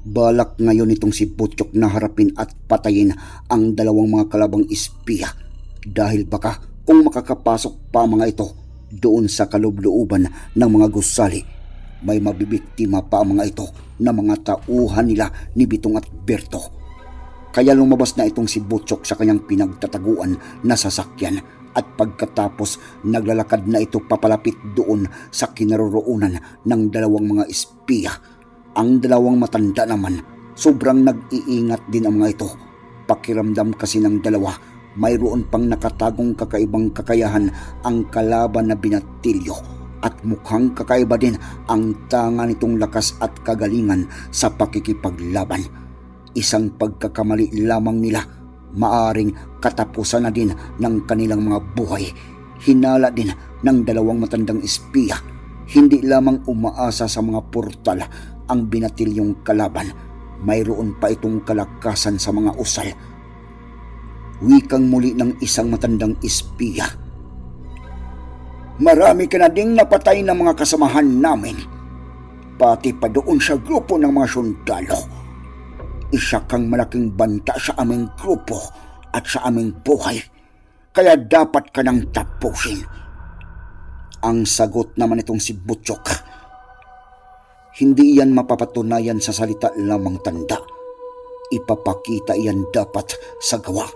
Balak ngayon itong si Butchok na harapin at patayin ang dalawang mga kalabang espiya. Dahil baka kung makakapasok pa mga ito doon sa kalubluuban ng mga gusali, may mabibiktima pa mga ito na mga tauhan nila ni Bitong at Berto. Kaya lumabas na itong si Butchok sa kanyang pinagtataguan na sasakyan. At pagkatapos naglalakad na ito papalapit doon sa kinaroroonan ng dalawang mga espiya ang dalawang matanda naman, sobrang nag-iingat din ang mga ito. Pakiramdam kasi ng dalawa, mayroon pang nakatagong kakaibang kakayahan ang kalaban na binatilyo at mukhang kakaiba din ang tanga nitong lakas at kagalingan sa pakikipaglaban. Isang pagkakamali lamang nila, maaring katapusan na din ng kanilang mga buhay. Hinala din ng dalawang matandang espiya hindi lamang umaasa sa mga portal ang binatilyong kalaban, mayroon pa itong kalakasan sa mga usal. Wikang muli ng isang matandang espiya. Marami ka na ding napatay ng mga kasamahan namin. Pati pa doon sa grupo ng mga sundalo. Isa kang malaking banta sa aming grupo at sa aming buhay. Kaya dapat ka nang tapusin. Ang sagot naman itong si Butchok. Hindi iyan mapapatunayan sa salita lamang tanda. Ipapakita iyan dapat sa gawa.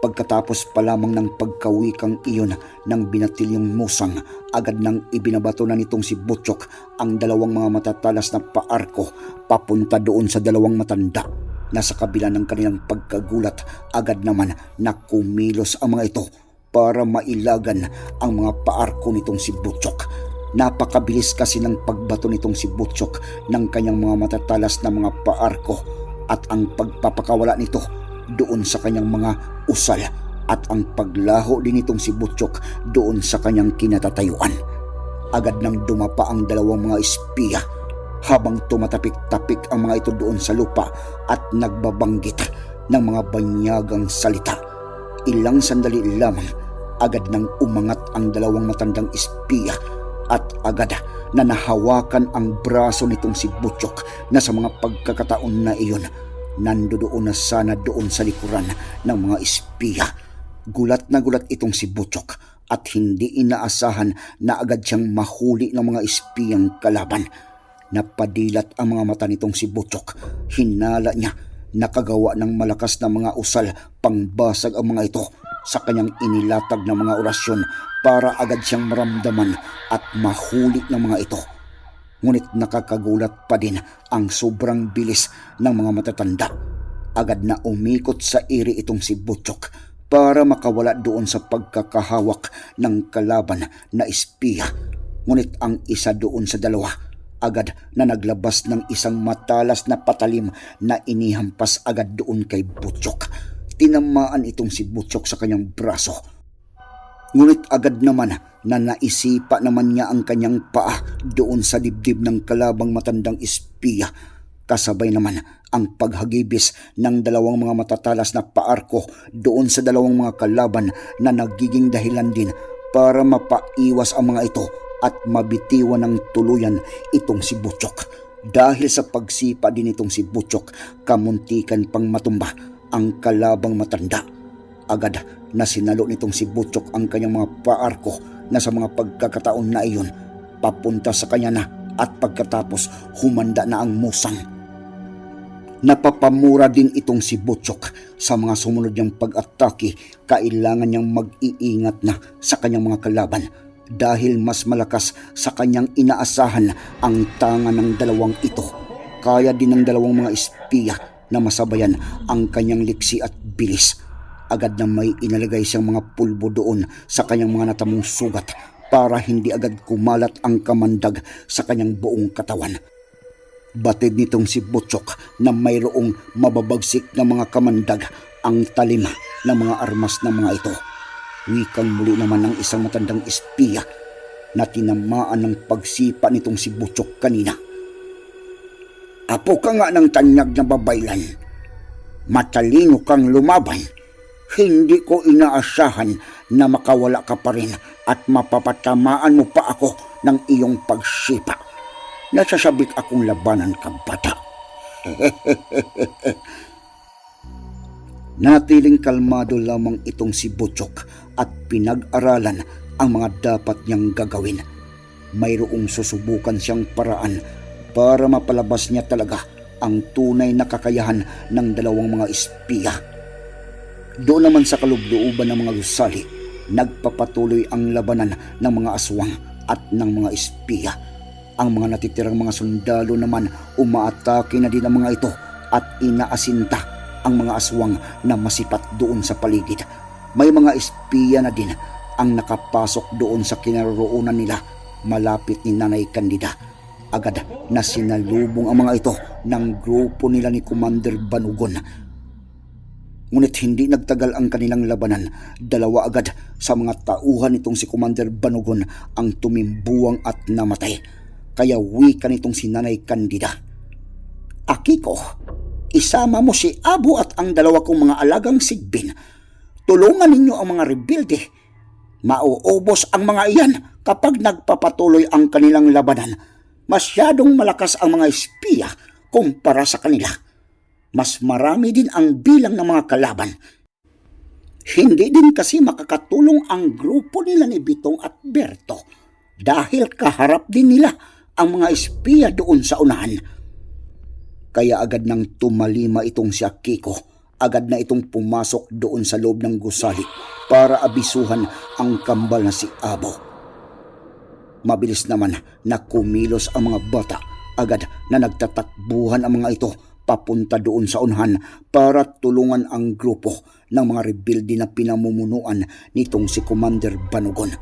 Pagkatapos pa lamang ng pagkawikang iyon ng binatilyong musang, agad nang ibinabato na nitong si Butchok ang dalawang mga matatalas na paarko papunta doon sa dalawang matanda na sa kabila ng kanilang pagkagulat agad naman na kumilos ang mga ito para mailagan ang mga paarko nitong si Butchok. Napakabilis kasi ng pagbato nitong si Butchok ng kanyang mga matatalas na mga paarko at ang pagpapakawala nito doon sa kanyang mga usal at ang paglaho din nitong si Butchok doon sa kanyang kinatatayuan. Agad nang dumapa ang dalawang mga espiya habang tumatapik-tapik ang mga ito doon sa lupa at nagbabanggit ng mga banyagang salita. Ilang sandali lamang agad nang umangat ang dalawang matandang espiya at agad na nahawakan ang braso nitong si Butchok na sa mga pagkakataon na iyon nandoon na sana doon sa likuran ng mga espiya. Gulat na gulat itong si Butchok at hindi inaasahan na agad siyang mahuli ng mga espiyang kalaban. Napadilat ang mga mata nitong si Butchok. Hinala niya nakagawa ng malakas na mga usal pangbasag ang mga ito sa kanyang inilatag na mga orasyon para agad siyang maramdaman at mahuli ng mga ito. Ngunit nakakagulat pa din ang sobrang bilis ng mga matatanda. Agad na umikot sa iri itong si Butchok para makawala doon sa pagkakahawak ng kalaban na espiya. Ngunit ang isa doon sa dalawa agad na naglabas ng isang matalas na patalim na inihampas agad doon kay Butchok tinamaan itong si Butchok sa kanyang braso. Ngunit agad naman na naisipa naman niya ang kanyang paa doon sa dibdib ng kalabang matandang espiya. Kasabay naman ang paghagibis ng dalawang mga matatalas na paarko doon sa dalawang mga kalaban na nagiging dahilan din para mapaiwas ang mga ito at mabitiwan ng tuluyan itong si Butchok. Dahil sa pagsipa din itong si Butchok, kamuntikan pang matumba ang kalabang matanda. Agad na sinalo nitong si Butchok ang kanyang mga paarko na sa mga pagkakataon na iyon papunta sa kanya na at pagkatapos humanda na ang musang. Napapamura din itong si Butchok sa mga sumunod niyang pag-atake. Kailangan niyang mag-iingat na sa kanyang mga kalaban dahil mas malakas sa kanyang inaasahan ang tanga ng dalawang ito. Kaya din ng dalawang mga espiya na masabayan ang kanyang liksi at bilis. Agad na may inalagay siyang mga pulbo doon sa kanyang mga natamong sugat para hindi agad kumalat ang kamandag sa kanyang buong katawan. Batid nitong si Butchok na mayroong mababagsik na mga kamandag ang talima ng mga armas ng mga ito. Wikang muli naman ng isang matandang espiya na tinamaan ng pagsipa nitong si Butchok kanina. Apo ka nga ng tanyag na babaylan. Matalino kang lumaban. Hindi ko inaasahan na makawala ka pa rin at mapapatamaan mo pa ako ng iyong pagsipa. Nasasabik akong labanan ka bata. Natiling kalmado lamang itong si Butchok at pinag-aralan ang mga dapat niyang gagawin. Mayroong susubukan siyang paraan para mapalabas niya talaga ang tunay na kakayahan ng dalawang mga espiya. Doon naman sa kalubdooban ng mga gusali, nagpapatuloy ang labanan ng mga aswang at ng mga espiya. Ang mga natitirang mga sundalo naman umaatake na din ang mga ito at inaasinta ang mga aswang na masipat doon sa paligid. May mga espiya na din ang nakapasok doon sa kinaroroonan nila malapit ni Nanay Candida. Agad na sinalubong ang mga ito ng grupo nila ni Commander Banugon. Ngunit hindi nagtagal ang kanilang labanan. Dalawa agad sa mga tauhan nitong si Commander Banugon ang tumimbuwang at namatay. Kaya wika nitong si Nanay Candida. Akiko, isama mo si Abo at ang dalawa kong mga alagang sigbin. Tulungan ninyo ang mga rebelde. Mauubos ang mga iyan kapag nagpapatuloy ang kanilang labanan. Masyadong malakas ang mga espiya kumpara sa kanila. Mas marami din ang bilang ng mga kalaban. Hindi din kasi makakatulong ang grupo nila ni Bitong at Berto dahil kaharap din nila ang mga espiya doon sa unahan. Kaya agad nang tumalima itong si Akiko, agad na itong pumasok doon sa loob ng gusali para abisuhan ang kambal na si Abo. Mabilis naman na kumilos ang mga bata, agad na nagtatakbuhan ang mga ito papunta doon sa unahan para tulungan ang grupo ng mga rebelde na pinamumunuan nitong si Commander Banugon.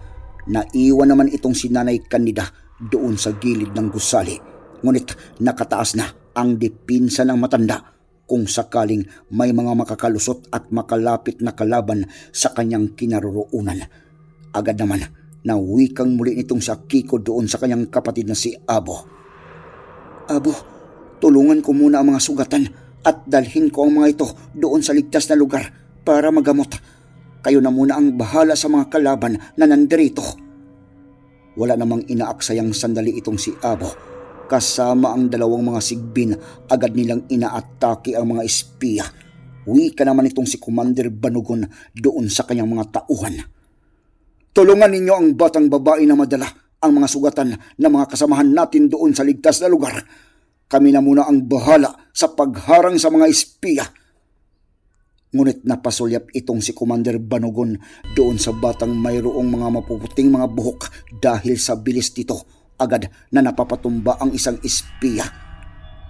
Naiwan naman itong si Nanay Candida doon sa gilid ng gusali. Ngunit nakataas na ang dipinsa ng matanda kung sakaling may mga makakalusot at makalapit na kalaban sa kanyang kinaroroonan. Agad naman na wikang muli nitong si Akiko doon sa kanyang kapatid na si Abo. Abo, tulungan ko muna ang mga sugatan at dalhin ko ang mga ito doon sa ligtas na lugar para magamot. Kayo na muna ang bahala sa mga kalaban na nandirito. Wala namang inaaksayang sandali itong si Abo. Kasama ang dalawang mga sigbin, agad nilang inaatake ang mga espiya. Wika naman itong si Commander Banugon doon sa kanyang mga tauhan. Tulungan ninyo ang batang babae na madala ang mga sugatan ng mga kasamahan natin doon sa ligtas na lugar. Kami na muna ang bahala sa pagharang sa mga espiya. Ngunit napasulyap itong si Commander Banugon doon sa batang mayroong mga mapuputing mga buhok dahil sa bilis nito agad na napapatumba ang isang espiya.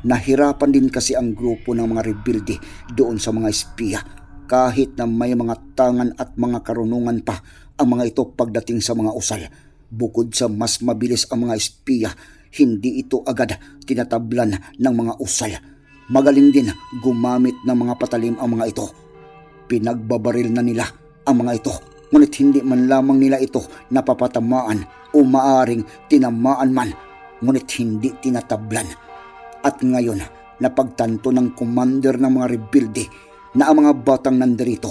Nahirapan din kasi ang grupo ng mga rebelde doon sa mga espiya kahit na may mga tangan at mga karunungan pa ang mga ito pagdating sa mga usal. Bukod sa mas mabilis ang mga espiya, hindi ito agad tinatablan ng mga usal. Magaling din gumamit ng mga patalim ang mga ito. Pinagbabaril na nila ang mga ito, ngunit hindi man lamang nila ito napapatamaan o maaring tinamaan man, ngunit hindi tinatablan. At ngayon, napagtanto ng commander ng mga rebelde na ang mga batang nandirito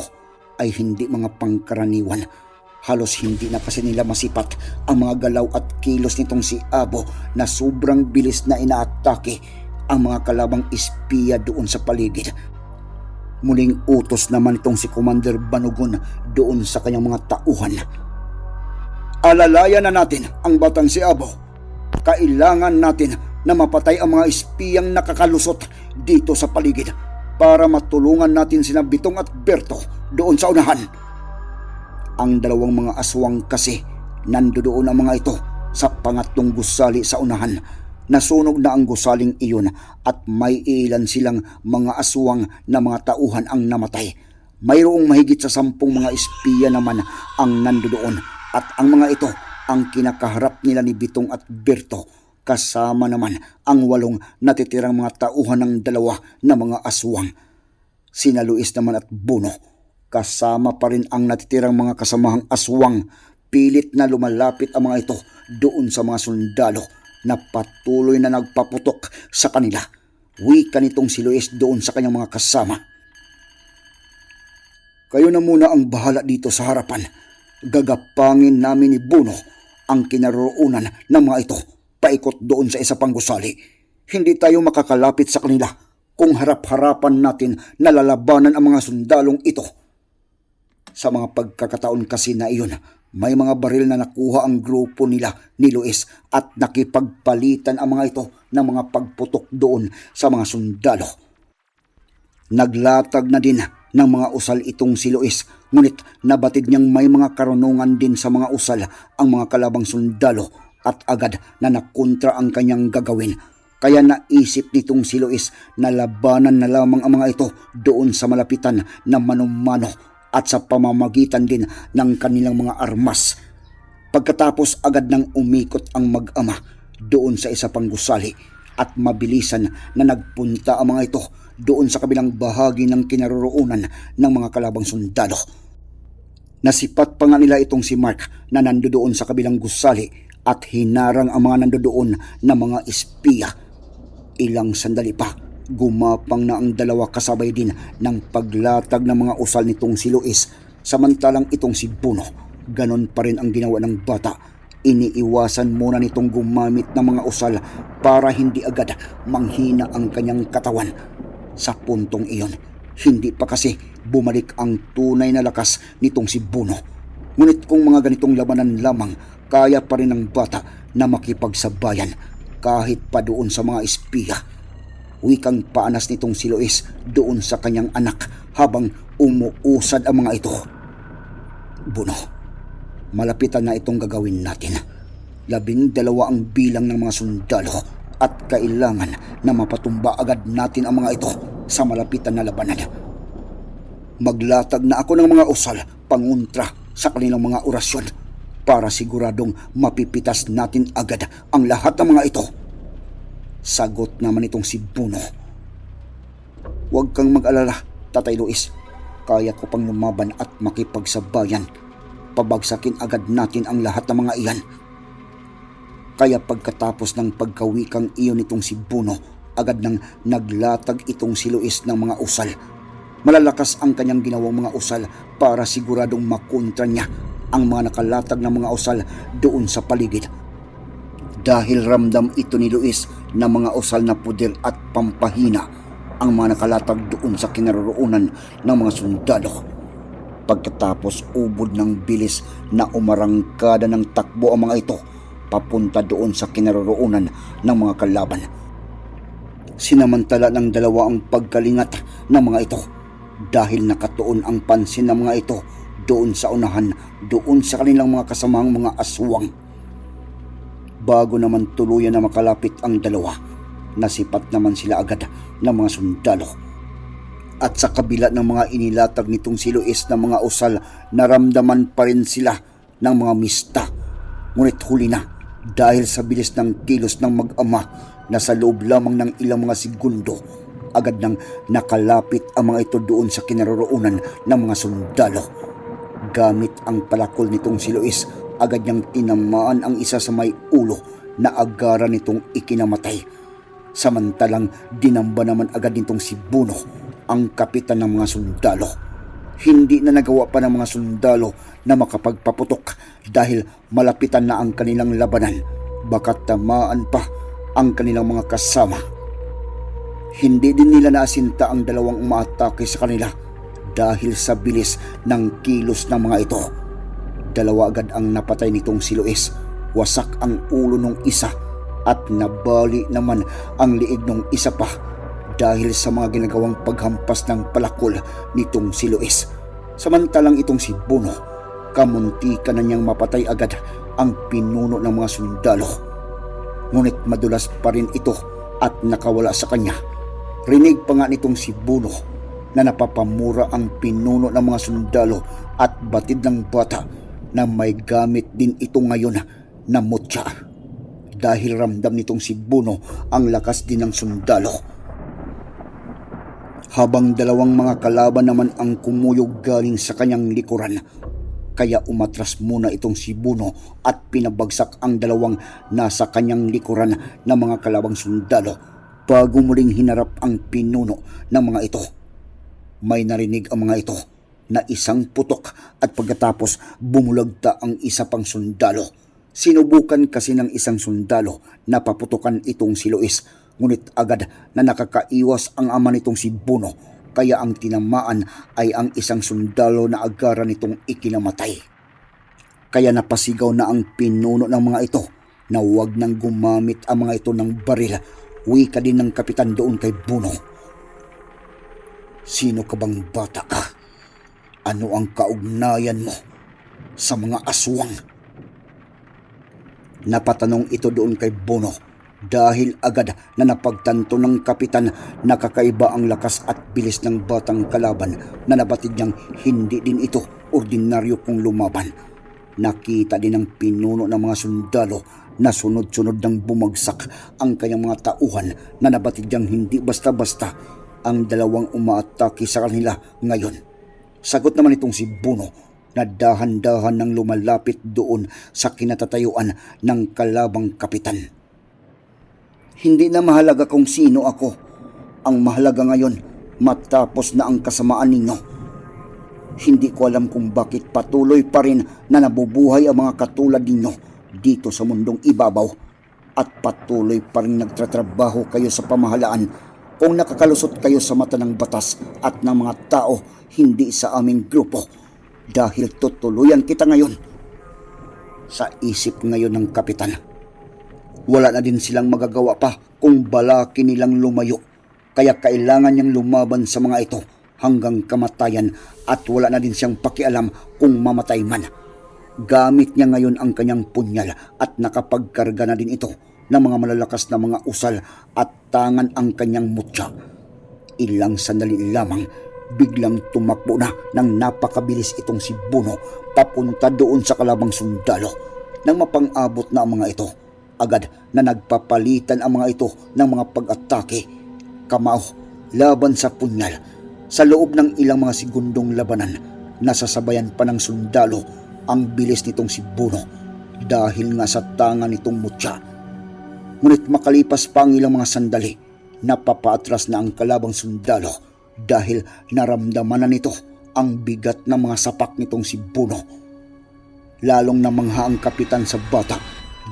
ay hindi mga pangkaraniwan. Halos hindi na kasi nila masipat ang mga galaw at kilos nitong si Abo na sobrang bilis na inaatake ang mga kalabang espiya doon sa paligid. Muling utos naman itong si Commander Banugon doon sa kanyang mga tauhan. Alalayan na natin ang batang si Abo. Kailangan natin na mapatay ang mga espiyang nakakalusot dito sa paligid para matulungan natin sina Bitong at Berto doon sa unahan. Ang dalawang mga aswang kasi nandoon ang mga ito sa pangatlong gusali sa unahan. Nasunog na ang gusaling iyon at may ilan silang mga aswang na mga tauhan ang namatay. Mayroong mahigit sa sampung mga espiya naman ang nandoon at ang mga ito ang kinakaharap nila ni Bitong at Berto kasama naman ang walong natitirang mga tauhan ng dalawa na mga aswang. Sina Luis naman at Buno kasama pa rin ang natitirang mga kasamahang aswang. Pilit na lumalapit ang mga ito doon sa mga sundalo na patuloy na nagpaputok sa kanila. Wika nitong si Luis doon sa kanyang mga kasama. Kayo na muna ang bahala dito sa harapan. Gagapangin namin ni Buno ang kinaroonan ng mga ito paikot doon sa isa pang gusali. Hindi tayo makakalapit sa kanila kung harap-harapan natin nalalabanan ang mga sundalong ito. Sa mga pagkakataon kasi na iyon, may mga baril na nakuha ang grupo nila ni Luis at nakipagpalitan ang mga ito ng mga pagputok doon sa mga sundalo. Naglatag na din ng mga usal itong si Luis, ngunit nabatid niyang may mga karunungan din sa mga usal ang mga kalabang sundalo at agad na nakontra ang kanyang gagawin. Kaya naisip nitong si Luis na labanan na lamang ang mga ito doon sa malapitan na manumano at sa pamamagitan din ng kanilang mga armas. Pagkatapos agad nang umikot ang mag-ama doon sa isa pang gusali at mabilisan na nagpunta ang mga ito doon sa kabilang bahagi ng kinaroroonan ng mga kalabang sundalo. Nasipat pa nga nila itong si Mark na nandoon sa kabilang gusali at hinarang ang mga nandoon na mga espiya. Ilang sandali pa, gumapang na ang dalawa kasabay din ng paglatag ng mga usal nitong si Luis samantalang itong si Buno. Ganon pa rin ang ginawa ng bata. Iniiwasan muna nitong gumamit ng mga usal para hindi agad manghina ang kanyang katawan. Sa puntong iyon, hindi pa kasi bumalik ang tunay na lakas nitong si Buno. Ngunit kung mga ganitong labanan lamang, kaya pa rin ng bata na makipagsabayan kahit pa doon sa mga espiya. Wikang paanas nitong si Luis doon sa kanyang anak habang umuusad ang mga ito. Buno, malapitan na itong gagawin natin. Labing dalawa ang bilang ng mga sundalo at kailangan na mapatumba agad natin ang mga ito sa malapitan na labanan. Maglatag na ako ng mga usal panguntra sa kanilang mga orasyon para siguradong mapipitas natin agad ang lahat ng mga ito. Sagot naman itong si Buno. Huwag kang mag-alala, Tatay Luis. Kaya ko pang lumaban at makipagsabayan. Pabagsakin agad natin ang lahat ng mga iyan. Kaya pagkatapos ng pagkawikang iyon nitong si Buno, agad nang naglatag itong si Luis ng mga usal. Malalakas ang kanyang ginawang mga usal para siguradong makontra niya ang mga nakalatag ng mga usal doon sa paligid. Dahil ramdam ito ni Luis na mga usal na puder at pampahina ang mga nakalatag doon sa kinaroroonan ng mga sundalo. Pagkatapos ubod ng bilis na umarangkada ng takbo ang mga ito papunta doon sa kinaroroonan ng mga kalaban. Sinamantala ng dalawa ang pagkalingat ng mga ito dahil nakatuon ang pansin ng mga ito doon sa unahan, doon sa kanilang mga kasamang mga aswang. Bago naman tuluyan na makalapit ang dalawa, nasipat naman sila agad ng mga sundalo. At sa kabila ng mga inilatag nitong si Luis ng mga usal, naramdaman pa rin sila ng mga mista. Ngunit huli na dahil sa bilis ng kilos ng mag-ama na sa loob lamang ng ilang mga segundo, agad nang nakalapit ang mga ito doon sa kinaroroonan ng mga sundalo. Gamit ang palakol nitong si Luis, agad niyang tinamaan ang isa sa may ulo na agara nitong ikinamatay. Samantalang dinamba naman agad nitong si Buno, ang kapitan ng mga sundalo. Hindi na nagawa pa ng mga sundalo na makapagpaputok dahil malapitan na ang kanilang labanan. Baka tamaan pa ang kanilang mga kasama. Hindi din nila naasinta ang dalawang umaatake sa kanila dahil sa bilis ng kilos ng mga ito. Dalawa agad ang napatay nitong si Luis. Wasak ang ulo ng isa at nabali naman ang liig ng isa pa dahil sa mga ginagawang paghampas ng palakol nitong si Luis. Samantalang itong si Bono, kamunti ka na niyang mapatay agad ang pinuno ng mga sundalo. Ngunit madulas pa rin ito at nakawala sa kanya. Rinig pa nga nitong si Bono na napapamura ang pinuno ng mga sundalo at batid ng bata na may gamit din ito ngayon na mutya. Dahil ramdam nitong si Bono ang lakas din ng sundalo. Habang dalawang mga kalaban naman ang kumuyog galing sa kanyang likuran, kaya umatras muna itong si Buno at pinabagsak ang dalawang nasa kanyang likuran na mga kalabang sundalo bago muling hinarap ang pinuno ng mga ito. May narinig ang mga ito na isang putok at pagkatapos bumulagta ang isa pang sundalo. Sinubukan kasi ng isang sundalo na paputukan itong si Luis ngunit agad na nakakaiwas ang ama nitong si Buno kaya ang tinamaan ay ang isang sundalo na agaran nitong ikinamatay. Kaya napasigaw na ang pinuno ng mga ito na huwag nang gumamit ang mga ito ng baril. Wika din ng kapitan doon kay Buno. Sino ka bang bata ka? Ano ang kaugnayan mo sa mga aswang? Napatanong ito doon kay Bono dahil agad na napagtanto ng kapitan na kakaiba ang lakas at bilis ng batang kalaban na nabatid niyang hindi din ito ordinaryo kung lumaban. Nakita din ng pinuno ng mga sundalo na sunod-sunod ng bumagsak ang kanyang mga tauhan na nabatid niyang hindi basta-basta ang dalawang umaatake sa kanila ngayon. Sagot naman itong si Buno na dahan-dahan nang lumalapit doon sa kinatatayuan ng kalabang kapitan. Hindi na mahalaga kung sino ako. Ang mahalaga ngayon, matapos na ang kasamaan ninyo. Hindi ko alam kung bakit patuloy pa rin na nabubuhay ang mga katulad ninyo dito sa mundong ibabaw at patuloy pa rin nagtatrabaho kayo sa pamahalaan kung nakakalusot kayo sa mata ng batas at ng mga tao hindi sa aming grupo dahil tutuluyan kita ngayon sa isip ngayon ng kapitan. Wala na din silang magagawa pa kung balaki nilang lumayo. Kaya kailangan niyang lumaban sa mga ito hanggang kamatayan at wala na din siyang pakialam kung mamatay man. Gamit niya ngayon ang kanyang punyal at nakapagkarga na din ito ng mga malalakas na mga usal at tangan ang kanyang mutya. Ilang sandali lamang, biglang tumakbo na ng napakabilis itong si Buno papunta doon sa kalabang sundalo. Nang mapang-abot na ang mga ito, agad na nagpapalitan ang mga ito ng mga pag-atake. Kamao, laban sa punyal. Sa loob ng ilang mga segundong labanan, nasasabayan pa ng sundalo ang bilis nitong si Buno dahil nga sa tanga nitong mutya. Ngunit makalipas pa ang ilang mga sandali, napapaatras na ang kalabang sundalo dahil naramdaman na nito ang bigat ng mga sapak nitong si Buno. Lalong namangha ang kapitan sa bata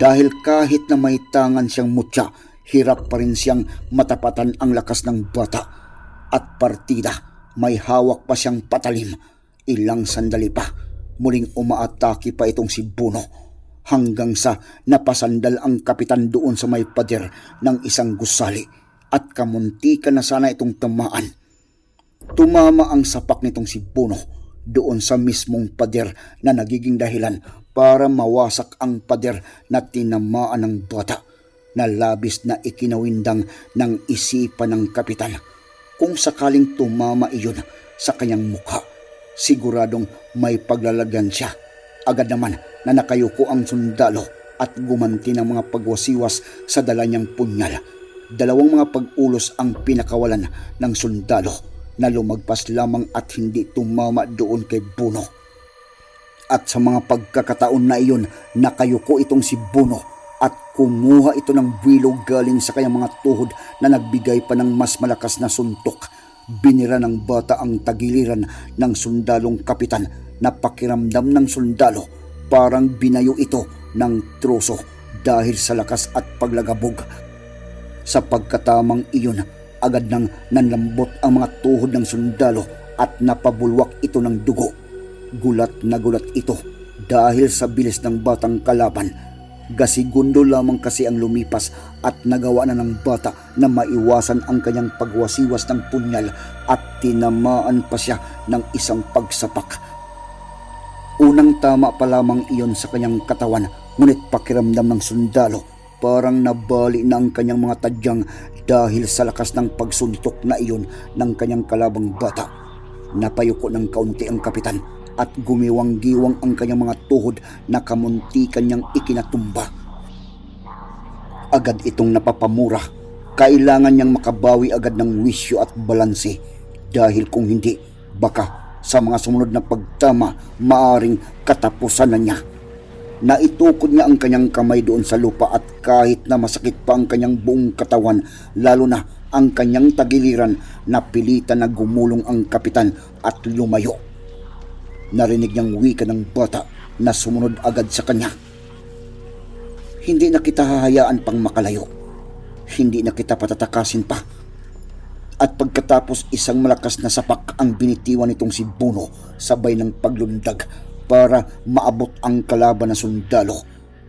dahil kahit na may tangan siyang mutya, hirap pa rin siyang matapatan ang lakas ng bata. At partida, may hawak pa siyang patalim. Ilang sandali pa, muling umaatake pa itong si Buno hanggang sa napasandal ang kapitan doon sa may pader ng isang gusali at kamuntikan na sana itong tamaan. Tumama ang sapak nitong si Buno doon sa mismong pader na nagiging dahilan para mawasak ang pader na tinamaan ng bata na labis na ikinawindang ng isipan ng kapitan. Kung sakaling tumama iyon sa kanyang mukha, siguradong may paglalagyan siya. Agad naman na nakayuko ang sundalo at gumanti ng mga pagwasiwas sa dala niyang punyal. Dalawang mga pag-ulos ang pinakawalan ng sundalo na lumagpas lamang at hindi tumama doon kay Buno. At sa mga pagkakataon na iyon, nakayuko itong si Buno at kumuha ito ng bilog galing sa kanyang mga tuhod na nagbigay pa ng mas malakas na suntok. Binira ng bata ang tagiliran ng sundalong kapitan na pakiramdam ng sundalo parang binayo ito ng troso dahil sa lakas at paglagabog. Sa pagkatamang iyon, agad nang nanlambot ang mga tuhod ng sundalo at napabulwak ito ng dugo. Gulat na gulat ito dahil sa bilis ng batang kalaban. Gasigundo lamang kasi ang lumipas at nagawa na ng bata na maiwasan ang kanyang pagwasiwas ng punyal at tinamaan pa siya ng isang pagsapak. Unang tama pa lamang iyon sa kanyang katawan, ngunit pakiramdam ng sundalo, parang nabali na ang kanyang mga tadyang dahil sa lakas ng pagsuntok na iyon ng kanyang kalabang bata. Napayuko ng kaunti ang kapitan at gumiwang-giwang ang kanyang mga tuhod na kamuntikan niyang ikinatumba. Agad itong napapamura. Kailangan niyang makabawi agad ng wisyo at balanse dahil kung hindi, baka sa mga sumunod na pagtama, maaring katapusan na niya. Naitukod niya ang kanyang kamay doon sa lupa at kahit na masakit pa ang kanyang buong katawan, lalo na ang kanyang tagiliran, napilitan na gumulong ang kapitan at lumayo. Narinig niyang wika ng bata na sumunod agad sa kanya. Hindi na kita hahayaan pang makalayo. Hindi na kita patatakasin pa. At pagkatapos isang malakas na sapak ang binitiwan nitong si Buno sabay ng paglundag para maabot ang kalaban na sundalo.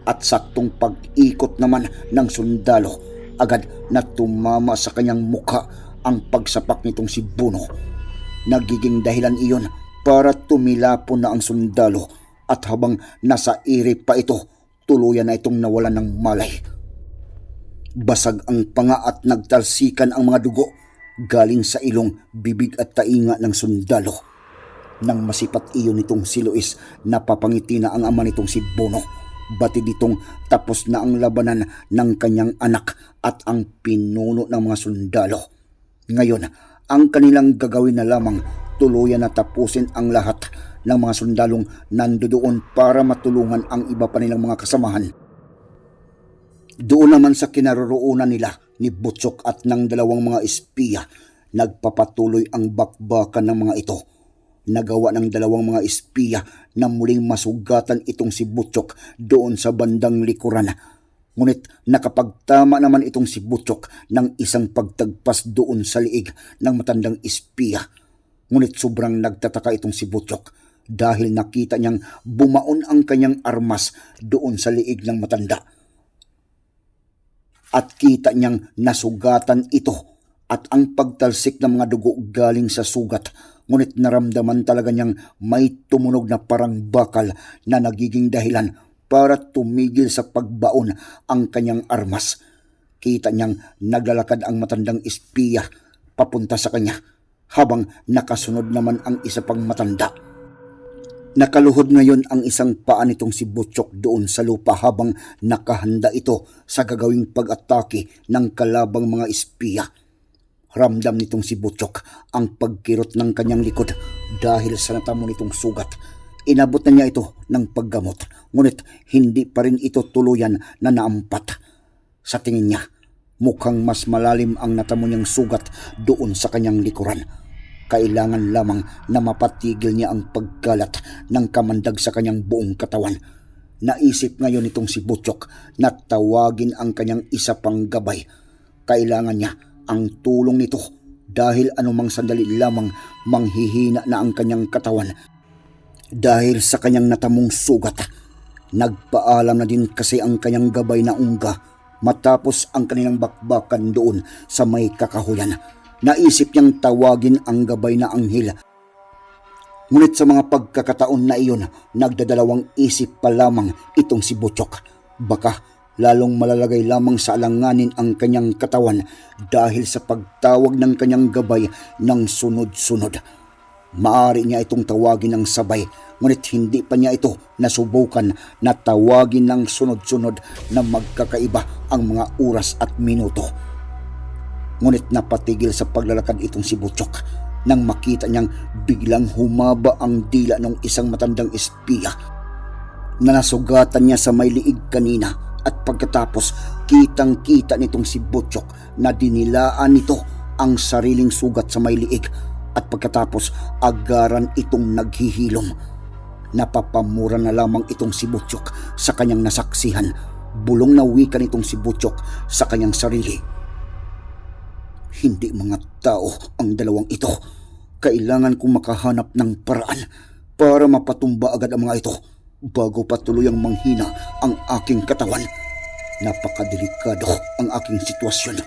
At saktong pag-ikot naman ng sundalo, agad na tumama sa kanyang mukha ang pagsapak nitong si Buno. Nagiging dahilan iyon para tumilapon na ang sundalo at habang nasa iri pa ito, tuluyan na itong nawalan ng malay. Basag ang panga at nagtalsikan ang mga dugo galing sa ilong, bibig at tainga ng sundalo. Nang masipat iyon nitong si Luis, napapangiti na ang ama nitong si Bono. Batid ditong tapos na ang labanan ng kanyang anak at ang pinuno ng mga sundalo. Ngayon, ang kanilang gagawin na lamang tuluyan na tapusin ang lahat ng mga sundalong nandoon para matulungan ang iba pa nilang mga kasamahan. Doon naman sa kinaroroonan nila ni Butchok at ng dalawang mga espiya, nagpapatuloy ang bakbakan ng mga ito. Nagawa ng dalawang mga espiya na muling masugatan itong si Butchok doon sa bandang likuran. Ngunit nakapagtama naman itong si Butchok ng isang pagtagpas doon sa liig ng matandang espiya. Ngunit sobrang nagtataka itong si Butchok dahil nakita niyang bumaon ang kanyang armas doon sa liig ng matanda at kita niyang nasugatan ito at ang pagtalsik ng mga dugo galing sa sugat ngunit naramdaman talaga niyang may tumunog na parang bakal na nagiging dahilan para tumigil sa pagbaon ang kanyang armas. Kita niyang naglalakad ang matandang espiya papunta sa kanya habang nakasunod naman ang isa pang matanda. Nakaluhod ngayon ang isang paa nitong si Butchok doon sa lupa habang nakahanda ito sa gagawing pag-atake ng kalabang mga espiya. Ramdam nitong si Butchok ang pagkirot ng kanyang likod dahil sa natamo nitong sugat. Inabot na niya ito ng paggamot, ngunit hindi pa rin ito tuluyan na naampat. Sa tingin niya, mukhang mas malalim ang natamo niyang sugat doon sa kanyang likuran kailangan lamang na mapatigil niya ang pagkalat ng kamandag sa kanyang buong katawan. Naisip ngayon itong si Butchok na tawagin ang kanyang isa pang gabay. Kailangan niya ang tulong nito dahil anumang sandali lamang manghihina na ang kanyang katawan. Dahil sa kanyang natamong sugat, nagpaalam na din kasi ang kanyang gabay na ungga matapos ang kanilang bakbakan doon sa may kakahuyan naisip niyang tawagin ang gabay na anghel. Ngunit sa mga pagkakataon na iyon, nagdadalawang isip pa lamang itong si Butchok. Baka lalong malalagay lamang sa alanganin ang kanyang katawan dahil sa pagtawag ng kanyang gabay ng sunod-sunod. Maari niya itong tawagin ng sabay, ngunit hindi pa niya ito nasubukan na tawagin ng sunod-sunod na magkakaiba ang mga oras at minuto. Ngunit napatigil sa paglalakad itong si Butchok nang makita niyang biglang humaba ang dila ng isang matandang espiya na nasugatan niya sa may liig kanina at pagkatapos kitang kita nitong si Butchok na dinilaan nito ang sariling sugat sa may liig at pagkatapos agaran itong naghihilom. Napapamura na lamang itong si Butchok sa kanyang nasaksihan. Bulong na wika nitong si Butchok sa kanyang sarili hindi mga tao ang dalawang ito. Kailangan kong makahanap ng paraan para mapatumba agad ang mga ito. bago pa tuluyang manghina ang aking katawan. Napakadelikado ang aking sitwasyon.